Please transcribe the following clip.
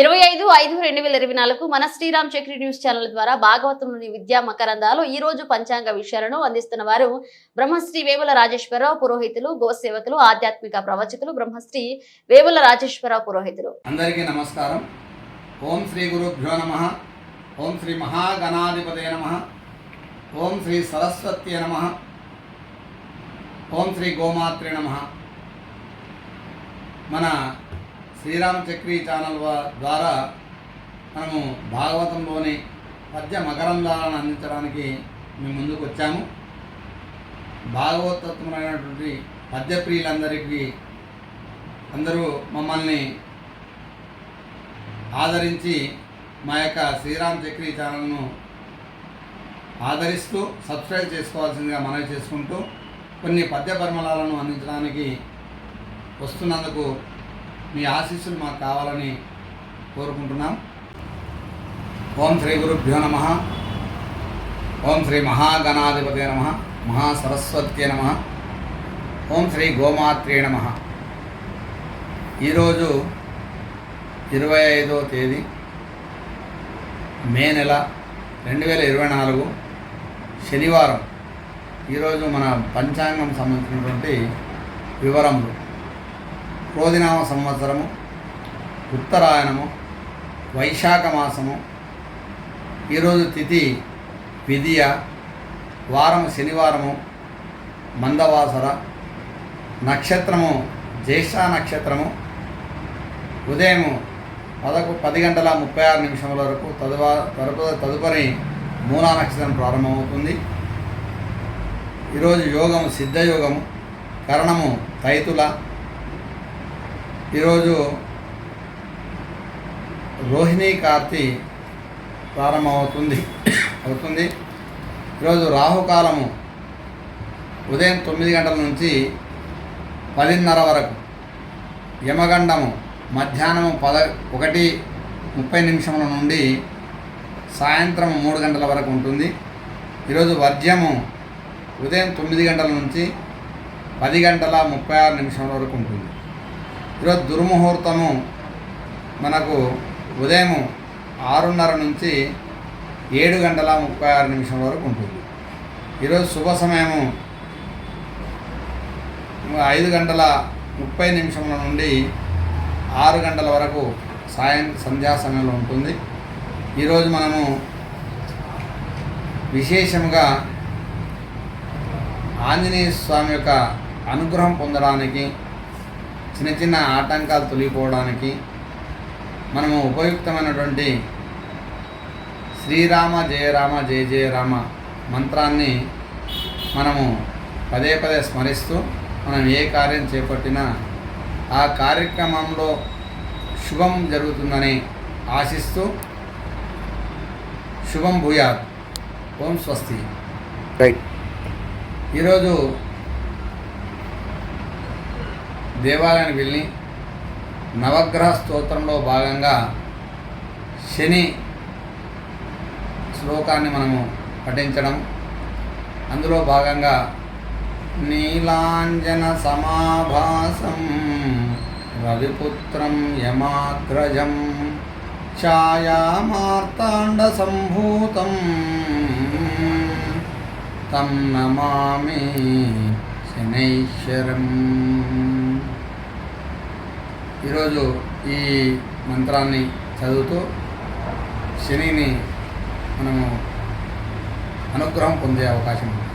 ఇరవై ఐదు ఐదు రెండు వేల ఇరవై నాలుగు మన శ్రీరామ్ చక్రి న్యూస్ ఛానల్ ద్వారా భాగవతంలోని విద్యా మకరందాలు ఈ రోజు పంచాంగ విషయాలను అందిస్తున్న వారు బ్రహ్మశ్రీ వేముల రాజేశ్వరరావు పురోహితులు గోసేవకులు ఆధ్యాత్మిక ప్రవచకులు బ్రహ్మశ్రీ వేముల రాజేశ్వరరావు పురోహితులు. అందరికీ నమస్కారం. ఓం శ్రీ గురుభ్యో నమ. ఓం శ్రీ మహాగణాధిపతయ నమ. ఓం శ్రీ సరస్వతి నమ. ఓం శ్రీ గోమాత్రే నమ. మన శ్రీరామ్ చక్రి ఛానల్ ద్వారా మనము భాగవతంలోని పద్య మకరందాలను అందించడానికి మేము ముందుకు వచ్చాము. భాగవతత్వమైనటువంటి పద్యప్రియులందరికీ అందరూ మమ్మల్ని ఆదరించి మా యొక్క శ్రీరామ్ చక్రి ఛానల్ను ఆదరిస్తూ సబ్స్క్రైబ్ చేసుకోవాల్సిందిగా మనవి చేసుకుంటూ కొన్ని పద్య పరిమళాలను అందించడానికి వస్తున్నందుకు మీ ఆశీస్సులు మాకు కావాలని కోరుకుంటున్నాం. ఓం శ్రీ గురుభ్యో నమ. ఓం శ్రీ మహాగణాధిపతే నమ. మహాసరస్వత్యే నమ. ఓం శ్రీ గోమాత్రే నమ. ఈరోజు ఇరవై ఐదో తేదీ మే నెల రెండు వేల ఇరవై నాలుగు శనివారం. ఈరోజు మన పంచాంగం సంబంధించినటువంటి వివరములు. క్రోధినామ సంవత్సరము ఉత్తరాయణము వైశాఖ మాసము ఈరోజు తిథి విధియ వారం శనివారము మందవాసర నక్షత్రము జ్యేష్ఠ నక్షత్రము ఉదయం పదకు పది గంటల ముప్పై ఆరు నిమిషముల వరకు తదువా తదుప తదుపరి మూలా నక్షత్రం ప్రారంభమవుతుంది. ఈరోజు యోగము సిద్ధయోగము కరణము తైతుల ఈరోజు రోహిణీ కార్తీ ప్రారంభమవుతుంది. అవుతుంది. ఈరోజు రాహుకాలము ఉదయం తొమ్మిది గంటల నుంచి పదిన్నర వరకు. యమగండము మధ్యాహ్నము పద ఒకటి ముప్పై నిమిషముల నుండి సాయంత్రం మూడు గంటల వరకు ఉంటుంది. ఈరోజు వర్జ్యము ఉదయం తొమ్మిది గంటల నుంచి పది గంటల ముప్పై ఆరు నిమిషాల వరకు ఉంటుంది. ఈరోజు దుర్ముహూర్తము మనకు ఉదయం ఆరున్నర నుంచి ఏడు గంటల ముప్పై ఆరు నిమిషం వరకు ఉంటుంది. ఈరోజు శుభ సమయము ఐదు గంటల ముప్పై నిమిషముల నుండి ఆరు గంటల వరకు సాయం సంధ్యా సమయంలో ఉంటుంది. ఈరోజు మనము విశేషంగా ఆంజనేయ స్వామి యొక్క అనుగ్రహం పొందడానికి చిన్న చిన్న ఆటంకాలు తొలగిపోవడానికి మనము ఉపయుక్తమైనటువంటి శ్రీరామ జయరామ జయ జయ రామ మంత్రాన్ని మనము పదే పదే స్మరిస్తూ మనం ఏ కార్యం చేపట్టినా ఆ కార్యక్రమంలో శుభం జరుగుతుందని ఆశిస్తూ శుభం భూయాత్. ఓం స్వస్తి. రైట్. ఈరోజు దేవాలయానికి వెళ్ళి నవగ్రహ స్తోత్రంలో భాగంగా శని శ్లోకాన్ని మనము పఠించడం. అందులో భాగంగా నీలాంజన సమాభాసం రవిపుత్రం యమాగ్రజం ఛాయామార్తాండ సంభూతం తం నమామి శనైశ్వరం. ఈరోజు ఈ మంత్రాన్ని చదువుతూ శనిని మనము అనుగ్రహం పొందే అవకాశం ఉంది.